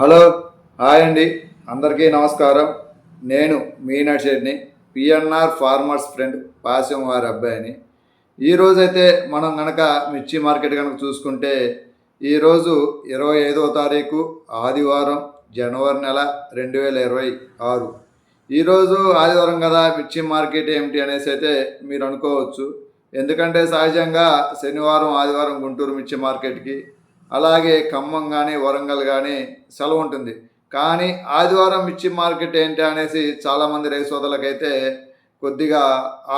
Hello hi అండి. అందరికీ నమస్కారం. నేను మీ నడిచేటిని పిఎన్ఆర్ ఫార్మర్స్ ఫ్రెండ్ పాశం వారి అబ్బాయిని. ఈరోజైతే మనం కనుక మిర్చి మార్కెట్ కనుక చూసుకుంటే ఈరోజు ఇరవై ఐదవ తారీఖు ఆదివారం జనవరి నెల రెండు వేల ఇరవై ఆరు. ఈరోజు ఆదివారం కదా మిర్చి మార్కెట్ ఏమిటి అనేసి అయితే మీరు అనుకోవచ్చు. ఎందుకంటే సహజంగా శనివారం ఆదివారం గుంటూరు మిర్చి మార్కెట్కి అలాగే ఖమ్మం కానీ వరంగల్ కానీ సెలవు ఉంటుంది. కానీ ఆదివారం మిర్చి మార్కెట్ ఏంటి అనేసి చాలామంది రైతు అయితే కొద్దిగా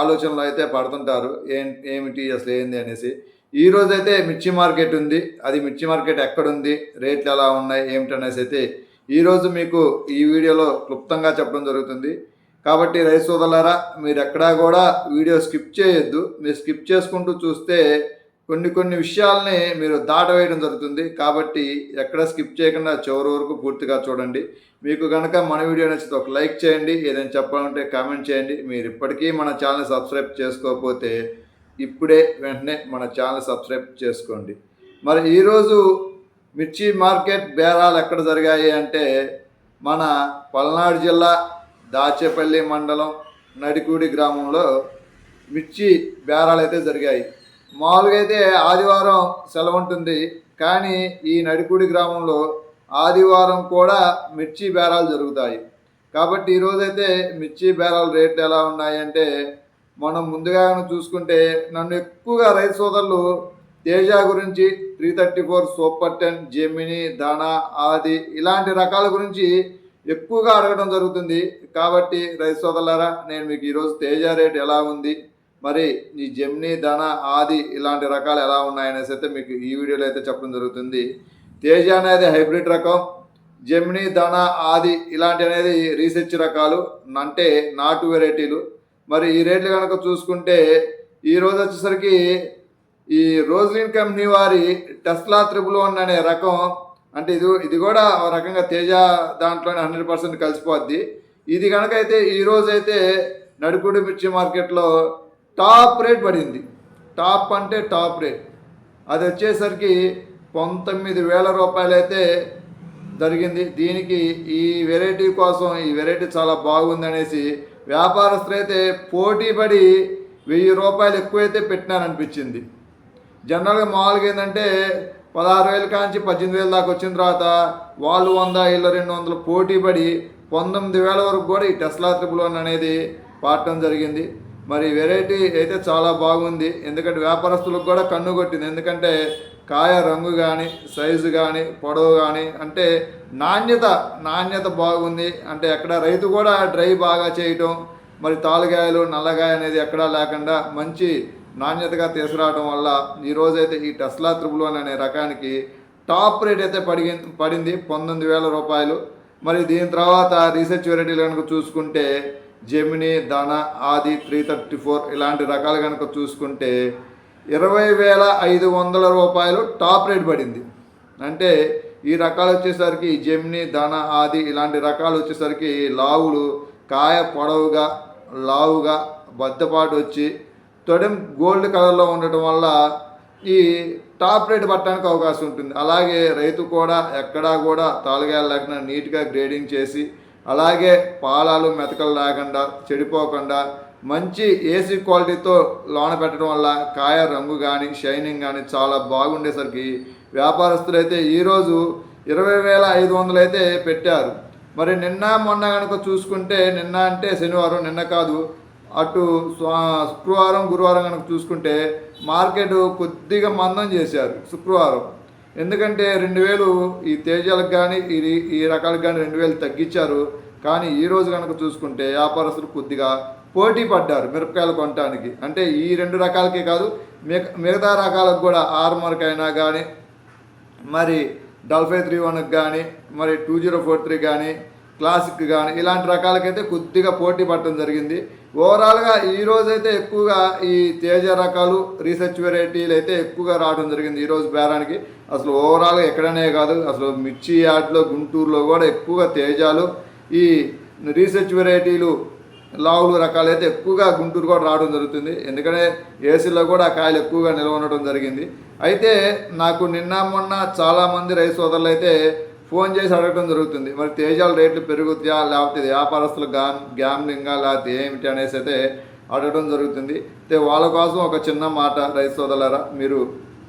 ఆలోచనలు అయితే పడుతుంటారు. ఏం ఏమిటి అసలు ఏంది అనేసి. ఈ అయితే మిర్చి మార్కెట్ ఉంది. అది మిర్చి మార్కెట్ ఎక్కడుంది? రేట్లు ఎలా ఉన్నాయి? ఏమిటి అనేసి అయితే ఈరోజు మీకు ఈ వీడియోలో క్లుప్తంగా చెప్పడం జరుగుతుంది. కాబట్టి రైతు సోదరులారా మీరు ఎక్కడా కూడా వీడియో స్కిప్ చేయొద్దు. మీరు స్కిప్ చేసుకుంటూ చూస్తే కొన్ని కొన్ని విషయాల్ని మీరు దాటవేయడం జరుగుతుంది. కాబట్టి ఎక్కడ స్కిప్ చేయకుండా చివరి వరకు పూర్తిగా చూడండి. మీకు కనుక మన వీడియో నచ్చితే ఒక లైక్ చేయండి. ఏదైనా చెప్పాలంటే కామెంట్ చేయండి. మీరు ఇప్పటికీ మన ఛానల్ సబ్స్క్రైబ్ చేసుకోకపోతే ఇప్పుడే వెంటనే మన ఛానల్ సబ్స్క్రైబ్ చేసుకోండి. మరి ఈరోజు మిర్చి మార్కెట్ బేరాలు ఎక్కడ జరిగాయి అంటే మన పల్నాడు జిల్లా దాచేపల్లి మండలం నడికూడి గ్రామంలో మిర్చి బేరాలు అయితే జరిగాయి. మామూలుగా అయితే ఆదివారం సెలవు ఉంటుంది కానీ ఈ నడిపూడి గ్రామంలో ఆదివారం కూడా మిర్చి బేరాలు జరుగుతాయి. కాబట్టి ఈరోజైతే మిర్చి బేరాల రేట్లు ఎలా ఉన్నాయంటే మనం ముందుగా చూసుకుంటే నన్ను ఎక్కువగా రైతు సోదరులు తేజ గురించి three thirty four super ten Gemini దానా ఆది ఇలాంటి రకాల గురించి ఎక్కువగా అడగడం జరుగుతుంది. కాబట్టి రైతు సోదరులారా నేను మీకు ఈరోజు తేజ రేట్ ఎలా ఉంది మరి ఈ జెమ్ని ధన ఆది ఇలాంటి రకాలు ఎలా ఉన్నాయనేసి అయితే మీకు ఈ వీడియోలో అయితే చెప్పడం జరుగుతుంది. తేజ అనేది హైబ్రిడ్ రకం. జెమ్ని ధన ఆది ఇలాంటి అనేది రీసెర్చ్ రకాలు. అంటే నాటు వెరైటీలు. మరి ఈ రేట్లు కనుక చూసుకుంటే ఈ రోజు వచ్చేసరికి ఈ రోజ్లిన్ కంపెనీ వారి టెస్లా త్రిబుల్ వన్ అనే రకం అంటే ఇది ఇది కూడా ఒక రకంగా తేజ దాంట్లోనే హండ్రెడ్ పర్సెంట్ కలిసిపోద్ది. ఇది కనుక అయితే ఈ అయితే నడుకుడు మిర్చి మార్కెట్లో టాప్ రేట్ పడింది. టాప్ అంటే టాప్ రేట్. అది వచ్చేసరికి పంతొమ్మిది వేల రూపాయలు అయితే జరిగింది. దీనికి ఈ వెరైటీ కోసం ఈ వెరైటీ చాలా బాగుంది అనేసి వ్యాపారస్తులు అయితే పోటీ పడి వెయ్యి రూపాయలు ఎక్కువైతే పెట్టినారనిపించింది. జనరల్గా మామూలుగా ఏంటంటే పదహారు వేల కాంచి పద్దెనిమిది వేల దాకా వచ్చిన తర్వాత వాళ్ళు వంద వీళ్ళు రెండు వందలు పోటీ పడి పంతొమ్మిది వేల వరకు కూడా ఈ టెస్లా త్రిపుల్ వన్ అనేది పాడటం జరిగింది. మరి వెరైటీ అయితే చాలా బాగుంది. ఎందుకంటే వ్యాపారస్తులకు కూడా కన్ను కొట్టింది. ఎందుకంటే కాయ రంగు కానీ సైజు కానీ పొడవు కానీ అంటే నాణ్యత నాణ్యత బాగుంది. అంటే ఎక్కడ రైతు కూడా డ్రై బాగా చేయటం మరి తాలుగాయలు నల్లగాయ అనేది ఎక్కడా లేకుండా మంచి నాణ్యతగా తీసుకురావడం వల్ల ఈరోజైతే ఈ టెస్లా త్రిబుల్ వన్ అనే రకానికి టాప్ రేట్ అయితే పడిగి పడింది. పంతొమ్మిది వేల రూపాయలు. మరి దీని తర్వాత రీసెర్చ్ వెరైటీలు కనుక చూసుకుంటే జెమిని దాన ఆది త్రీ థర్టీ ఫోర్ ఇలాంటి రకాలు కనుక చూసుకుంటే ఇరవై వేల ఐదు వందల రూపాయలు టాప్ రేట్ పడింది. అంటే ఈ రకాలు వచ్చేసరికి జెమిని దాన ఆది ఇలాంటి రకాలు వచ్చేసరికి లావులు కాయ పొడవుగా లావుగా బద్దపాటు వచ్చి తొడెం గోల్డ్ కలర్లో ఉండటం వల్ల ఈ టాప్ రేట్ పట్టడానికి అవకాశం ఉంటుంది. అలాగే రైతు కూడా ఎక్కడా కూడా తాలుగాయలు లేకుండా నీట్గా గ్రేడింగ్ చేసి అలాగే పాలాలు మెతకలు లేకుండా చెడిపోకుండా మంచి ఏసీ క్వాలిటీతో లోన పెట్టడం వల్ల కాయ రంగు కానీ షైనింగ్ కానీ చాలా బాగుండేసరికి వ్యాపారస్తులు అయితే ఈరోజు ఇరవై వేల ఐదు వందలు అయితే పెట్టారు. మరి నిన్న మొన్న కనుక చూసుకుంటే నిన్న అంటే శనివారం నిన్న కాదు అటు శుక్రవారం గురువారం కనుక చూసుకుంటే మార్కెట్ కొద్దిగా మందం చేశారు శుక్రవారం. ఎందుకంటే రెండు వేలు ఈ తేజాలకు కానీ ఈ ఈ రకాలకు కానీ రెండు వేలు తగ్గించారు. కానీ ఈ రోజు కనుక చూసుకుంటే వ్యాపారస్తులు కొద్దిగా పోటీ పడ్డారు మిరపకాయలు కొనడానికి అంటే ఈ రెండు రకాలకే కాదు మిగ- మిగతా రకాలకు కూడా ఆర్మర్కి అయినా కానీ మరి డల్ఫై త్రీ వన్కి కానీ మరి టూ జీరో ఫోర్ త్రీ కానీ క్లాసిక్ కానీ ఇలాంటి రకాలకైతే కొద్దిగా పోటీ పడటం జరిగింది. ఓవరాల్గా ఈ రోజైతే ఎక్కువగా ఈ తేజ రకాలు రీసెర్చ్ వెరైటీలు అయితే ఎక్కువగా రావడం జరిగింది ఈరోజు బేరానికి. అసలు ఓవరాల్గా ఎక్కడనే కాదు అసలు మిర్చి యాడ్లో గుంటూరులో కూడా ఎక్కువగా తేజాలు ఈ రీసెర్చ్ వెరైటీలు లావులు రకాలు అయితే ఎక్కువగా గుంటూరు కూడా రావడం జరుగుతుంది. ఎందుకంటే ఏసీలో కూడా ఆ కాయలు ఎక్కువగా నిల్వ ఉండడం జరిగింది. అయితే నాకు నిన్న మొన్న చాలామంది రైతు సోదరులు అయితే ఫోన్ చేసి అడగడం జరుగుతుంది. మరి తేజాల రేట్లు పెరుగుతాయా లేకపోతే వ్యాపారస్తులు గా గ్యామ్లింగా లేకపోతే ఏమిటి అనేసి అయితే అడగడం జరుగుతుంది. అయితే వాళ్ళ కోసం ఒక చిన్న మాట రైతు సోదరులారా మీరు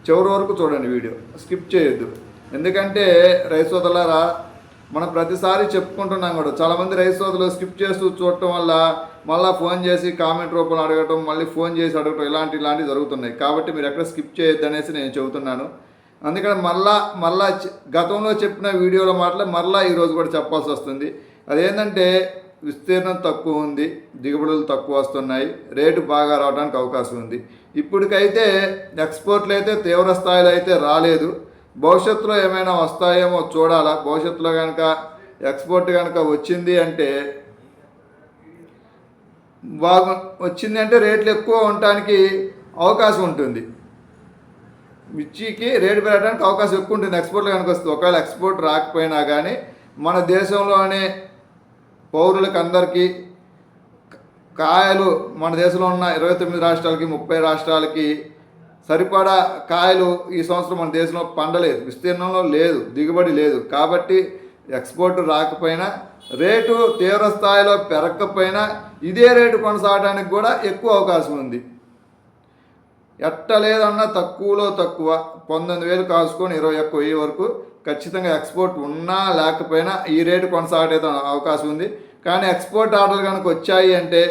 చివరి వరకు చూడండి వీడియో. స్కిప్ చేయొద్దు. ఎందుకంటే రైతు సోదరులారా మనం ప్రతిసారి చెప్పుకుంటున్నాం కూడా. చాలామంది రైతు సోదరులు స్కిప్ చేస్తూ చూడటం వల్ల మళ్ళీ ఫోన్ చేసి కామెంట్ రూపంలో అడగటం మళ్ళీ ఫోన్ చేసి అడగటం ఇలాంటి ఇలాంటివి జరుగుతున్నాయి. కాబట్టి మీరు ఎక్కడ స్కిప్ చేయొద్దు అనేసి నేను చెబుతున్నాను. అందుకని మళ్ళా మళ్ళా గతంలో చెప్పిన వీడియోల మాటలు మళ్ళా ఈరోజు కూడా చెప్పాల్సి వస్తుంది. అదేంటంటే విస్తీర్ణం తక్కువ ఉంది దిగుబడులు తక్కువ వస్తున్నాయి రేటు బాగా రావడానికి అవకాశం ఉంది. ఇప్పటికైతే ఎక్స్పోర్ట్లు అయితే తీవ్ర స్థాయిలో అయితే రాలేదు. భవిష్యత్తులో ఏమైనా వస్తాయేమో చూడాలా. భవిష్యత్తులో కనుక ఎక్స్పోర్ట్ కనుక వచ్చింది అంటే బాగు వచ్చింది అంటే రేట్లు ఎక్కువ ఉండటానికి అవకాశం ఉంటుంది. మిర్చికి రేటు పెరగడానికి అవకాశం ఎక్కువ ఉంటుంది. ఎక్స్పోర్ట్లు కనుక వస్తుంది ఒకవేళ ఎక్స్పోర్ట్ రాకపోయినా కానీ మన దేశంలోనే పౌరులకు అందరికీ కాయలు మన దేశంలో ఉన్న ఇరవై తొమ్మిది రాష్ట్రాలకి ముప్పై రాష్ట్రాలకి సరిపడా కాయలు ఈ సంవత్సరం మన దేశంలో పండలేదు. విస్తీర్ణంలో లేదు. దిగుబడి లేదు. కాబట్టి ఎక్స్పోర్ట్ రాకపోయినా రేటు తీవ్ర స్థాయిలో పెరగకపోయినా ఇదే రేటు కొనసాగడానికి కూడా ఎక్కువ అవకాశం ఉంది. ఎట్ట లేదన్నా తక్కువలో తక్కువ. పంతొమ్మిది వేలు కాసుకొని ఇరవై ఒక్క వెయ్యి వరకు ఖచ్చితంగా ఎక్స్పోర్ట్ ఉన్నా లేకపోయినా ఈ రేటు కొనసాగేది అవకాశం ఉంది. కానీ ఎక్స్పోర్ట్ ఆర్డర్లు కనుక వచ్చాయి అంటే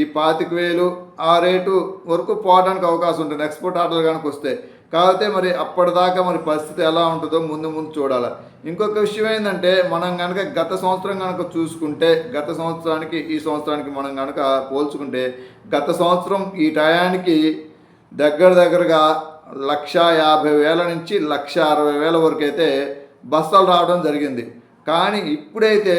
ఈ పాతిక వేలు ఆ రేటు వరకు పోవడానికి అవకాశం ఉంటుంది. ఎక్స్పోర్ట్ ఆర్డర్లు కనుక వస్తే. కాకపోతే మరి అప్పటిదాకా మరి పరిస్థితి ఎలా ఉంటుందో ముందు ముందు చూడాలి. ఇంకొక విషయం ఏంటంటే మనం కనుక గత సంవత్సరం కనుక చూసుకుంటే గత సంవత్సరానికి ఈ సంవత్సరానికి మనం కనుక పోల్చుకుంటే గత సంవత్సరం ఈ టయానికి దగ్గర దగ్గరగా లక్ష యాభై వేల నుంచి లక్ష అరవై వేల వరకు అయితే బస్తాలు రావడం జరిగింది. కానీ ఇప్పుడైతే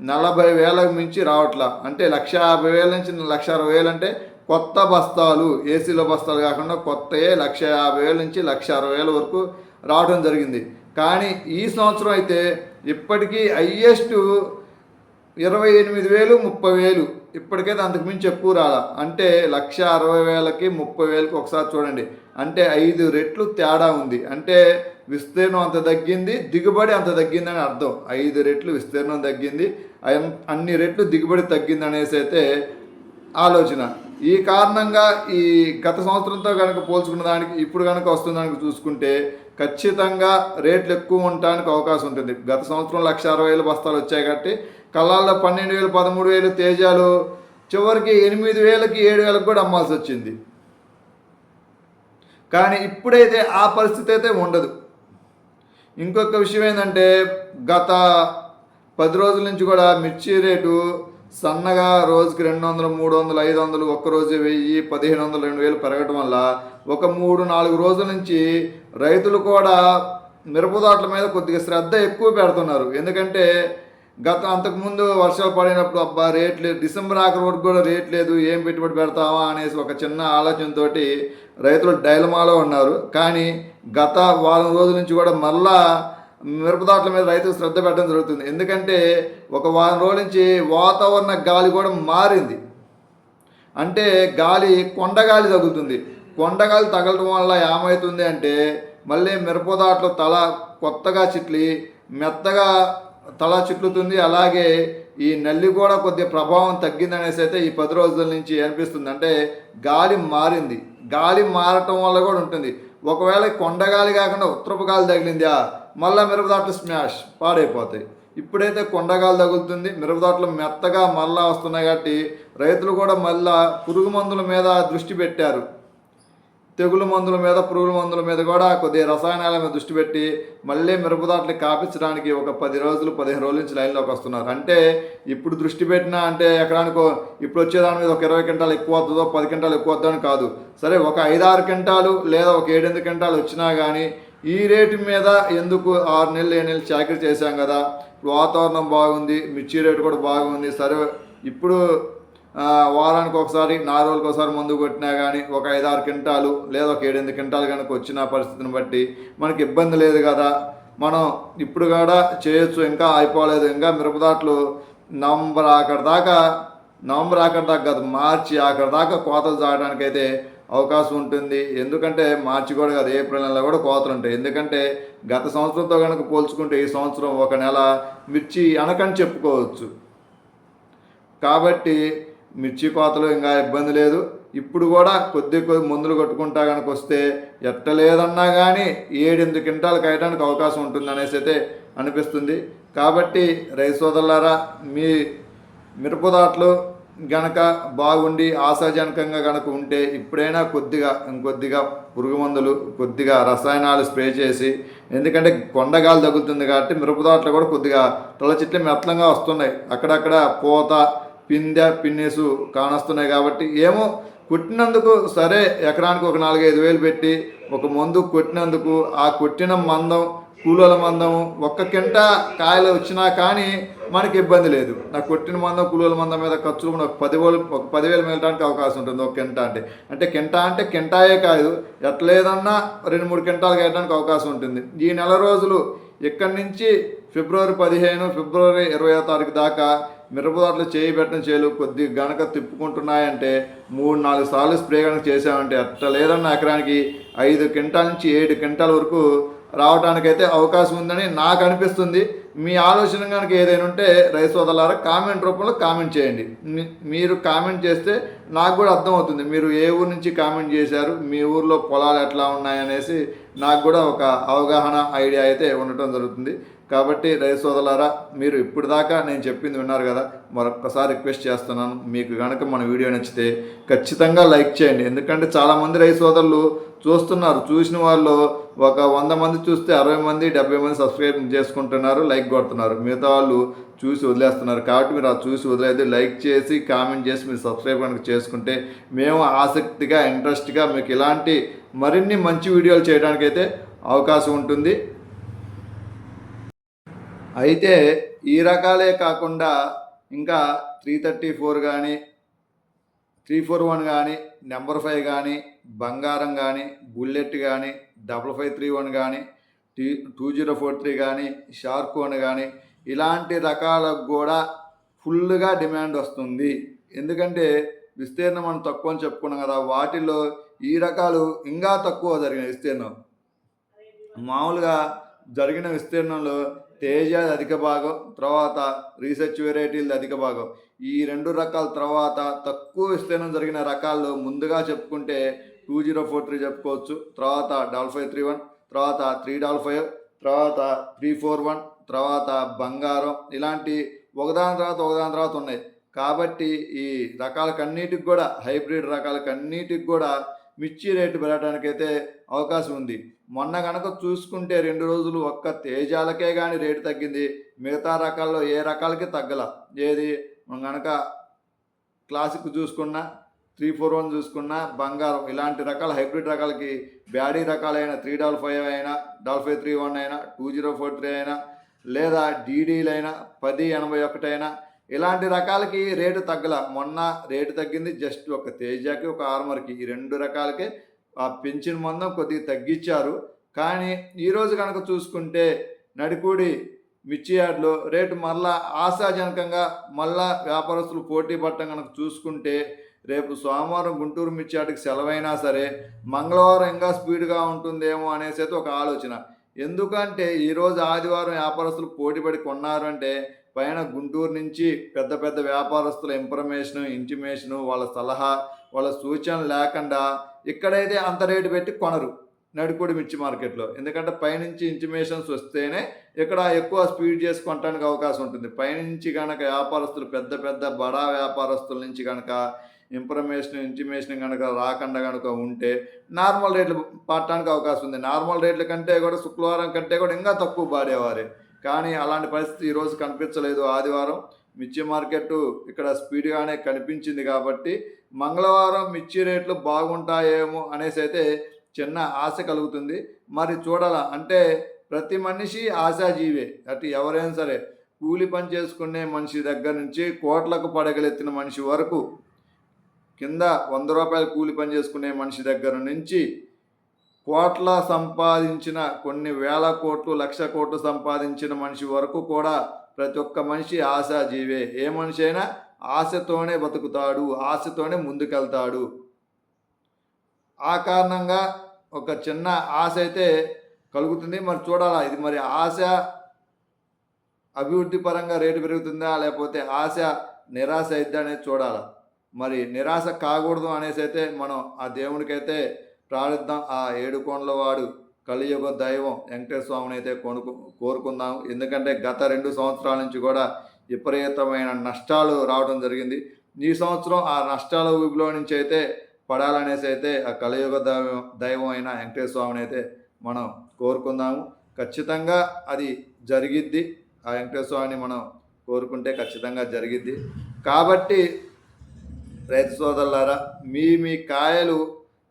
నలభై వేలకు మించి రావట్లా. అంటే లక్ష యాభై వేల నుంచి లక్ష అరవై వేలు అంటే కొత్త బస్తాలు ఏసీలో బస్తాలు కాకుండా కొత్తయే లక్ష యాభై వేల నుంచి లక్ష అరవై వేల వరకు రావడం జరిగింది. కానీ ఈ సంవత్సరం అయితే ఇప్పటికీ హయ్యెస్ట్ ఇరవై ఎనిమిది వేలు ముప్పై వేలు. ఇప్పటికైతే అంతకుమించి ఎక్కువ రాలా. అంటే లక్ష అరవై వేలకి ముప్పై వేలకి ఒకసారి చూడండి. అంటే ఐదు రెట్లు తేడా ఉంది. అంటే విస్తీర్ణం అంత తగ్గింది దిగుబడి అంత తగ్గిందని అర్థం. ఐదు రెట్లు విస్తీర్ణం తగ్గింది అన్ని రెట్లు దిగుబడి తగ్గింది అనేసి అయితే ఆలోచన. ఈ కారణంగా ఈ గత సంవత్సరంతో కనుక పోల్చుకున్న దానికి ఇప్పుడు కనుక వస్తున్న దానికి చూసుకుంటే ఖచ్చితంగా రేట్లు ఎక్కువ ఉండటానికి అవకాశం ఉంటుంది. గత సంవత్సరం లక్ష అరవై వేలు బస్తాలు వచ్చాయి కాబట్టి కళ్ళాల్లో పన్నెండు వేలు పదమూడు వేలు తేజాలు చివరికి ఎనిమిది వేలకి ఏడు వేలకు కూడా అమ్మాల్సి వచ్చింది. కానీ ఇప్పుడైతే ఆ పరిస్థితి అయితే ఉండదు. ఇంకొక విషయం ఏంటంటే గత పది రోజుల నుంచి కూడా మిర్చి రేటు సన్నగా రోజుకి రెండు వందలు మూడు వందలు ఐదు వందలు ఒక్క రోజు వెయ్యి పదిహేను వందలు రెండు వేలు పెరగడం వల్ల ఒక మూడు నాలుగు రోజుల నుంచి రైతులు కూడా మిరపదాట్ల మీద కొద్దిగా శ్రద్ధ ఎక్కువ పెడుతున్నారు. ఎందుకంటే గత అంతకుముందు వర్షాలు పడినప్పుడు అబ్బా రేట్ లేదు. డిసెంబర్ ఆఖరి వరకు కూడా రేట్ లేదు. ఏం పెట్టుబడి పెడతామా అనేసి ఒక చిన్న ఆలోచనతోటి రైతులు డైలమాలో ఉన్నారు. కానీ గత వారం రోజుల నుంచి కూడా మళ్ళా మిరపదాట్ల మీద రైతులు శ్రద్ధ పెట్టడం జరుగుతుంది. ఎందుకంటే ఒక వారం రోజుల నుంచి వాతావరణ గాలి కూడా మారింది. అంటే గాలి కొండగాలి తగులుతుంది. కొండగాలి తగలడం వల్ల ఏమవుతుంది అంటే మళ్ళీ మిరపదాట్లు తల కొత్తగా చిట్లి మెత్తగా తల చిట్లుతుంది అలాగే ఈ నల్లి కూడా కొద్దిగా ప్రభావం తగ్గిందనేసి అయితే ఈ పది రోజుల నుంచి అనిపిస్తుంది. అంటే గాలి మారింది. గాలి మారటం వల్ల కూడా ఉంటుంది. ఒకవేళ కొండగాలి కాకుండా ఉత్తరపు గాలి తగిలిందా. మళ్ళీ మిరపదాట్లు స్మాష్ పాడైపోతాయి. ఇప్పుడైతే కొండగాలు తగులుతుంది. మిరపదాట్లు మెత్తగా మళ్ళా వస్తున్నాయి కాబట్టి రైతులు కూడా మళ్ళా పురుగు మందుల మీద దృష్టి పెట్టారు. తెగులు మందుల మీద పురుగుల మందుల మీద కూడా కొద్దిగా రసాయనాల మీద దృష్టి పెట్టి మళ్ళీ మిరపదాట్లని కాపించడానికి ఒక పది రోజులు పదిహేను రోజుల నుంచి లైన్లోకి వస్తున్నారు. అంటే ఇప్పుడు దృష్టి పెట్టినా అంటే ఎకరానికో ఇప్పుడు వచ్చేదాని మీద ఒక ఇరవై క్వింటాలు ఎక్కువ వస్తుందో పది క్వింటాలు ఎక్కువ వద్దని కాదు. సరే ఒక ఐదారు క్వింటాలు లేదా ఒక ఏడెనిమిది క్వింటాలు వచ్చినా కానీ ఈ రేటు మీద ఎందుకు ఆరు నెలలు ఏడు నెలలు చాకరీ చేశాం కదా? వాతావరణం బాగుంది మిర్చి రేటు కూడా బాగుంది. సరే ఇప్పుడు వారానికి ఒకసారి నాలుగు రోజులకు ఒకసారి మందు కొట్టినా కానీ ఒక ఐదు ఆరు క్వింటాలు లేదా ఒక ఏడెనిమిది క్వింటాలు కనుక వచ్చిన పరిస్థితిని బట్టి మనకి ఇబ్బంది లేదు కదా. మనం ఇప్పుడు కూడా చేయొచ్చు ఇంకా అయిపోలేదు. ఇంకా మిరపదాట్లు నవంబర్ ఆఖరి దాకా నవంబర్ ఆఖరి దాకా కాదు మార్చి ఆఖరి దాకా కోతలు చాయడానికి అయితే అవకాశం ఉంటుంది. ఎందుకంటే మార్చి కూడా కాదు ఏప్రిల్ నెలలో కూడా కోతలు ఉంటాయి. ఎందుకంటే గత సంవత్సరంతో కనుక పోల్చుకుంటే ఈ సంవత్సరం ఒక నెల మిర్చి అనకని చెప్పుకోవచ్చు. కాబట్టి మిర్చి కోతలు ఇంకా ఇబ్బంది లేదు. ఇప్పుడు కూడా కొద్ది కొద్ది మందులు కొట్టుకుంటా కనుక వస్తే ఎట్టలేదన్నా కానీ ఏడెనిమిది క్వింటాలు కాయడానికి అవకాశం ఉంటుంది అనేసి అయితే అనిపిస్తుంది. కాబట్టి రైతు సోదరులారా మీ మిరపదాట్లు గనక బాగుండి ఆశాజనకంగా గనక ఉంటే ఇప్పుడైనా కొద్దిగా ఇంకొద్దిగా పురుగు మందులు కొద్దిగా రసాయనాలు స్ప్రే చేసి ఎందుకంటే కొండగాలి తగులుతుంది కాబట్టి మిరపదాట్లు కూడా కొద్దిగా తల చెట్లు మెత్తంగా వస్తున్నాయి. అక్కడక్కడ పూత పిందె పిన్నేసు కానొస్తున్నాయి కాబట్టి ఏమో కొట్టినందుకు సరే ఎకరానికి ఒక నాలుగైదు వేలు పెట్టి ఒక మందు కొట్టినందుకు ఆ కొట్టిన మందం కూలోల మందం ఒక్క కింట కాయలు వచ్చినా కానీ మనకి ఇబ్బంది లేదు. నాకు కొట్టిన మందం కూలోల మందం మీద ఖర్చులు కూడా ఒక పదివేలు ఒక పదివేలు మిగలడానికి అవకాశం ఉంటుంది ఒక కింట అంటే. అంటే కింట అంటే కింటాయే కాదు ఎట్లేదన్నా రెండు మూడు కింటాలు వేయడానికి అవకాశం ఉంటుంది. ఈ నెల రోజులు ఇక్కడి నుంచి ఫిబ్రవరి పదిహేను ఫిబ్రవరి ఇరవయో తారీఖు దాకా మిరపదాట్లు చేయి చేలు కొద్ది గనక తిప్పుకుంటున్నాయంటే మూడు నాలుగు సార్లు స్ప్రే కనుక చేసామంటే అట్ట లేదన్న ఎకరానికి ఐదు క్వింటాల నుంచి ఏడు క్వింటాల వరకు రావడానికైతే అవకాశం ఉందని నాకు అనిపిస్తుంది. మీ ఆలోచన కనుక ఏదైనా ఉంటే రైతు సోదరులారా కామెంట్ రూపంలో కామెంట్ చేయండి. మీరు కామెంట్ చేస్తే నాకు కూడా అర్థమవుతుంది. మీరు ఏ ఊరు నుంచి కామెంట్ చేశారు మీ ఊర్లో పొలాలు ఎట్లా ఉన్నాయనేసి నాకు కూడా ఒక అవగాహన ఐడియా అయితే ఉండటం జరుగుతుంది. కాబట్టి రై సోదరులారా మీరు ఇప్పుడు దాకా నేను చెప్పింది విన్నారు కదా మరొక్కసారి రిక్వెస్ట్ చేస్తున్నాను మీకు కనుక మన వీడియో నచ్చితే ఖచ్చితంగా లైక్ చేయండి. ఎందుకంటే చాలామంది రై సోదరులు చూస్తున్నారు చూసిన వాళ్ళు ఒక వంద మంది చూస్తే అరవై మంది డెబ్బై మంది సబ్స్క్రైబ్ చేసుకుంటున్నారు లైక్ కొడుతున్నారు. మిగతా వాళ్ళు చూసి వదిలేస్తున్నారు. కాబట్టి మీరు ఆ చూసి వదిలేదు లైక్ చేసి కామెంట్ చేసి మీరు సబ్స్క్రైబ్ కనుక చేసుకుంటే మేము ఆసక్తిగా ఇంట్రెస్ట్గా మీకు ఇలాంటి మరిన్ని మంచి వీడియోలు చేయడానికైతే అవకాశం ఉంటుంది. అయితే ఈ రకాలే కాకుండా ఇంకా త్రీ థర్టీ ఫోర్ కానీ త్రీ ఫోర్ వన్ కానీ నెంబర్ ఫైవ్ కానీ బంగారం కానీ బుల్లెట్ కానీ డబల్ ఫైవ్ త్రీ వన్ కానీ T two zero four three కానీ షార్క్ వన్ కానీ ఇలాంటి రకాలకు కూడా ఫుల్గా డిమాండ్ వస్తుంది. ఎందుకంటే విస్తీర్ణం మనం తక్కువ అని చెప్పుకున్నాం కదా వాటిలో ఈ రకాలు ఇంకా తక్కువ జరిగిన విస్తీర్ణం. మామూలుగా జరిగిన విస్తీర్ణంలో తేజ అధిక భాగం తర్వాత రీసెర్చ్ వెరైటీలది అధిక భాగం. ఈ రెండు రకాల తర్వాత తక్కువ విస్తీర్ణం జరిగిన రకాల్లో ముందుగా చెప్పుకుంటే టూ జీరో ఫోర్ త్రీ చెప్పుకోవచ్చు. తర్వాత డబల్ ఫైవ్ త్రీ వన్ తర్వాత త్రీ డబల్ ఫైవ్ తర్వాత త్రీ ఫోర్ వన్ తర్వాత బంగారం. ఇలాంటి ఒకదాని తర్వాత ఒకదాని తర్వాత ఉన్నాయి. కాబట్టి ఈ రకాలకన్నిటికి కూడా హైబ్రిడ్ రకాలకన్నిటికి కూడా మిర్చి రేటు పెరగడానికైతే అవకాశం ఉంది. మొన్న కనుక చూసుకుంటే రెండు రోజులు ఒక్క తేజాలకే కానీ రేటు తగ్గింది. మిగతా రకాల్లో ఏ రకాలకి తగ్గల. ఏది? మనం కనుక క్లాసిక్ చూసుకున్నా త్రీ ఫోర్ వన్ చూసుకున్నా బంగారం ఇలాంటి రకాల హైబ్రిడ్ రకాలకి బ్యాడీ రకాలైన త్రీ డబల్ ఫైవ్ అయినా డబల్ ఫైవ్ త్రీ వన్ అయినా టూ జీరో ఫోర్ త్రీ అయినా లేదా డీడీలైనా పది ఎనభై ఒకటి అయినా ఇలాంటి రకాలకి రేటు తగ్గల. మొన్న రేటు తగ్గింది జస్ట్ ఒక తేజాకి ఒక ఆర్మర్కి. ఈ రెండు రకాలకే ఆ పెంచిన మందం కొద్దిగా తగ్గించారు. కానీ ఈరోజు కనుక చూసుకుంటే నడికూడి మిర్చి యార్డ్లో రేటు మళ్ళా ఆశాజనకంగా మళ్ళా వ్యాపారస్తులు పోటీ పట్టం కనుక చూసుకుంటే రేపు సోమవారం గుంటూరు మిర్చి యార్డ్కి సెలవైనా సరే మంగళవారం ఇంకా స్పీడ్గా ఉంటుందేమో అనేసి అయితే ఒక ఆలోచన. ఎందుకంటే ఈరోజు ఆదివారం వ్యాపారస్తులు పోటీపడి కొన్నారు అంటే పైన గుంటూరు నుంచి పెద్ద పెద్ద వ్యాపారస్తుల ఇన్ఫర్మేషన్ ఇంటిమేషను వాళ్ళ సలహా వాళ్ళ సూచన లేకుండా ఇక్కడైతే అంత రేటు పెట్టి కొనరు నడుకోడి మిర్చి మార్కెట్లో. ఎందుకంటే పైనుంచి ఇంటిమేషన్స్ వస్తేనే ఇక్కడ ఎక్కువ స్పీడ్ చేసి కొనడానికి అవకాశం ఉంటుంది. పైనుంచి కనుక వ్యాపారస్తులు పెద్ద పెద్ద బడా వ్యాపారస్తుల నుంచి కనుక ఇన్ఫర్మేషన్ ఇంటిమేషన్ కనుక రాకుండా కనుక ఉంటే నార్మల్ రేట్లు పట్టడానికి అవకాశం ఉంది. నార్మల్ రేట్ల కంటే కూడా శుక్రవారం కంటే కూడా ఇంకా తక్కువ పాడేవారే కానీ అలాంటి పరిస్థితి ఈరోజు కనిపించలేదు ఆదివారం. మిర్చి మార్కెట్ ఇక్కడ స్పీడ్గానే కనిపించింది కాబట్టి మంగళవారం మిర్చి రేట్లు బాగుంటాయేమో అనేసి అయితే చిన్న ఆశ కలుగుతుంది. మరి చూడాల అంటే ప్రతి మనిషి ఆశాజీవే. అటు ఎవరైనా సరే కూలి పని చేసుకునే మనిషి దగ్గర నుంచి కోట్లకు పడగలెత్తిన మనిషి వరకు కింద వంద రూపాయలు కూలి పని చేసుకునే మనిషి దగ్గర నుంచి కోట్ల సంపాదించిన కొన్ని వేల కోట్లు లక్ష కోట్లు సంపాదించిన మనిషి వరకు కూడా ప్రతి ఒక్క మనిషి ఆశాజీవే. ఏ మనిషి అయినా ఆశతోనే బతుకుతాడు ఆశతోనే ముందుకెళ్తాడు. ఆ కారణంగా ఒక చిన్న ఆశ అయితే కలుగుతుంది. మరి చూడాలా ఇది మరి ఆశ అభివృద్ధి పరంగా రేటు పెరుగుతుందా లేకపోతే ఆశ నిరాశ అయిద్దా అనేది చూడాలి. మరి నిరాశ కాకూడదు అనేసి అయితే మనం ఆ దేవునికైతే ప్రార్థిద్దాం. ఆ ఏడు కొండల వాడు కలియుగ దైవం వెంకటేశ్వర స్వామిని అయితే కొనుక్కు కోరుకుందాం. ఎందుకంటే గత రెండు సంవత్సరాల నుంచి కూడా విపరీతమైన నష్టాలు రావడం జరిగింది. ఈ సంవత్సరం ఆ నష్టాల ఊపిలో నుంచి అయితే పడాలనేసి అయితే ఆ కలియుగ దైవం దైవం అయిన వెంకటేశ్వర స్వామిని అయితే మనం కోరుకుందాము. ఖచ్చితంగా అది జరిగిద్ది. ఆ వెంకటేశ్వర స్వామిని మనం కోరుకుంటే ఖచ్చితంగా జరిగిద్ది. కాబట్టి రైతు సోదరులారా మీ మీ కాయలు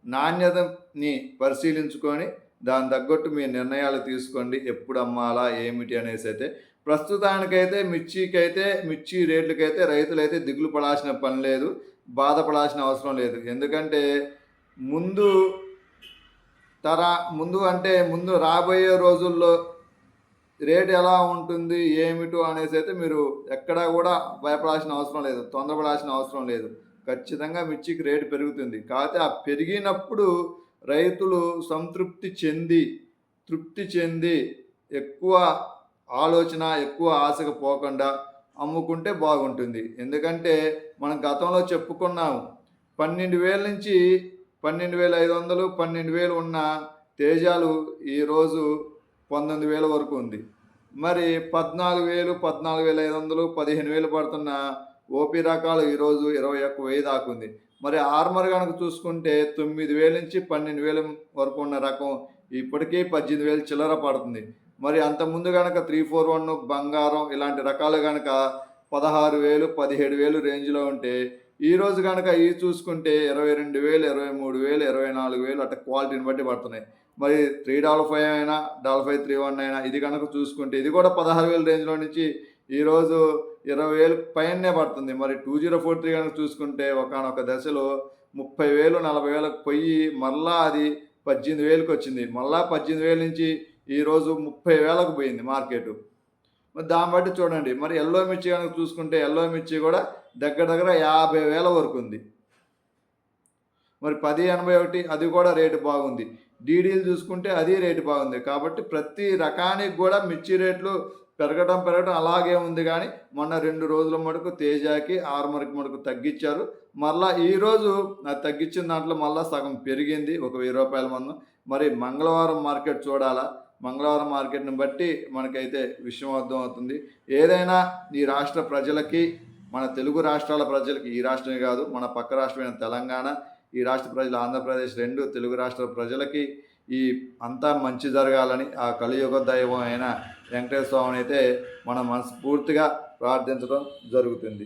నాణ్యతని పరిశీలించుకొని దాని తగ్గట్టు మీ నిర్ణయాలు తీసుకోండి. ఎప్పుడు అమ్మాలా ఏమిటి అనేసి అయితే. ప్రస్తుతానికైతే మిర్చికైతే మిర్చి రేట్లకైతే రైతులైతే దిగులు పడాల్సిన పని లేదు. బాధపడాల్సిన అవసరం లేదు. ఎందుకంటే ముందు తరా ముందు అంటే ముందు రాబోయే రోజుల్లో రేట్ ఎలా ఉంటుంది ఏమిటో అనేసి అయితే మీరు ఎక్కడా కూడా భయపడాల్సిన అవసరం లేదు. తొందరపడాల్సిన అవసరం లేదు. ఖచ్చితంగా మిర్చికి రేటు పెరుగుతుంది. కాకపోతే ఆ పెరిగినప్పుడు రైతులు సంతృప్తి చెంది తృప్తి చెంది ఎక్కువ ఆలోచన ఎక్కువ ఆశకు పోకుండా అమ్ముకుంటే బాగుంటుంది. ఎందుకంటే మనం గతంలో చెప్పుకున్నాము పన్నెండు వేల నుంచి పన్నెండు వేల ఐదు వందలు పన్నెండు వేలు ఉన్న తేజాలు ఈరోజు పంతొమ్మిది వేల వరకు ఉంది. మరి పద్నాలుగు వేలు పద్నాలుగు వేల ఐదు వందలు పదిహేను వేలు పడుతున్న ఓపీ రకాలు ఈరోజు ఇరవై ఒక్క వెయ్యి దాకా ఉంది. మరి ఆర్మర్ కనుక చూసుకుంటే తొమ్మిది వేల నుంచి పన్నెండు వేల వరకు ఉన్న రకం ఇప్పటికీ పద్దెనిమిది వేలు చిల్లర పడుతుంది. మరి అంతకుముందు కనుక త్రీ ఫోర్ వన్ బంగారం ఇలాంటి రకాలు కనుక పదహారు వేలు పదిహేడు వేలు రేంజ్లో ఉంటే ఈ రోజు కనుక ఇవి చూసుకుంటే ఇరవై రెండు వేలు ఇరవై మూడు వేలు ఇరవై నాలుగు వేలు అట్లా క్వాలిటీని బట్టి పడుతున్నాయి. మరి త్రీ డబల్ ఫైవ్ అయినా డబల్ ఫైవ్ త్రీ వన్ అయినా ఇది కనుక చూసుకుంటే ఇది కూడా పదహారు వేల రేంజ్లో నుంచి ఈరోజు ఇరవై వేలు పైనే పడుతుంది. మరి టూ జీరో ఫోర్ త్రీ కనుక చూసుకుంటే ఒకనొక దశలో ముప్పై వేలు నలభై వేలకు పోయి మళ్ళా అది పద్దెనిమిది వేలకు వచ్చింది. మళ్ళా పద్దెనిమిది వేల నుంచి ఈరోజు ముప్పై వేలకు పోయింది మార్కెట్. మరి దాన్ని బట్టి చూడండి. మరి ఎల్లో మిర్చి కనుక చూసుకుంటే ఎల్లో మిర్చి కూడా దగ్గర దగ్గర యాభై వేల వరకు ఉంది. మరి పది ఎనభై ఒకటి అది కూడా రేటు బాగుంది. డీడీలు చూసుకుంటే అది రేటు బాగుంది. కాబట్టి ప్రతి రకానికి కూడా మిర్చి రేట్లు పెరగడం పెరగడం అలాగే ఉంది కానీ మొన్న రెండు రోజుల మటుకు తేజాకి ఆర్మర్కి మటుకు తగ్గించారు. మళ్ళా ఈరోజు అది తగ్గించిన దాంట్లో మళ్ళీ సగం పెరిగింది ఒక వెయ్యి రూపాయల మందం. మరి మంగళవారం మార్కెట్ చూడాలా? మంగళవారం మార్కెట్ని బట్టి మనకైతే విషయం అర్థం అవుతుంది ఏదైనా ఈ రాష్ట్ర ప్రజలకి మన తెలుగు రాష్ట్రాల ప్రజలకి ఈ రాష్ట్రమే కాదు మన పక్క రాష్ట్రమైన తెలంగాణ ఈ రాష్ట్ర ప్రజలు ఆంధ్రప్రదేశ్ రెండు తెలుగు రాష్ట్ర ప్రజలకి ఈ అంతా మంచి జరగాలని ఆ కలియుగ దైవం అయిన వెంకటేశ్వర స్వామిని అయితే మనం మనస్ఫూర్తిగా ప్రార్థించడం జరుగుతుంది.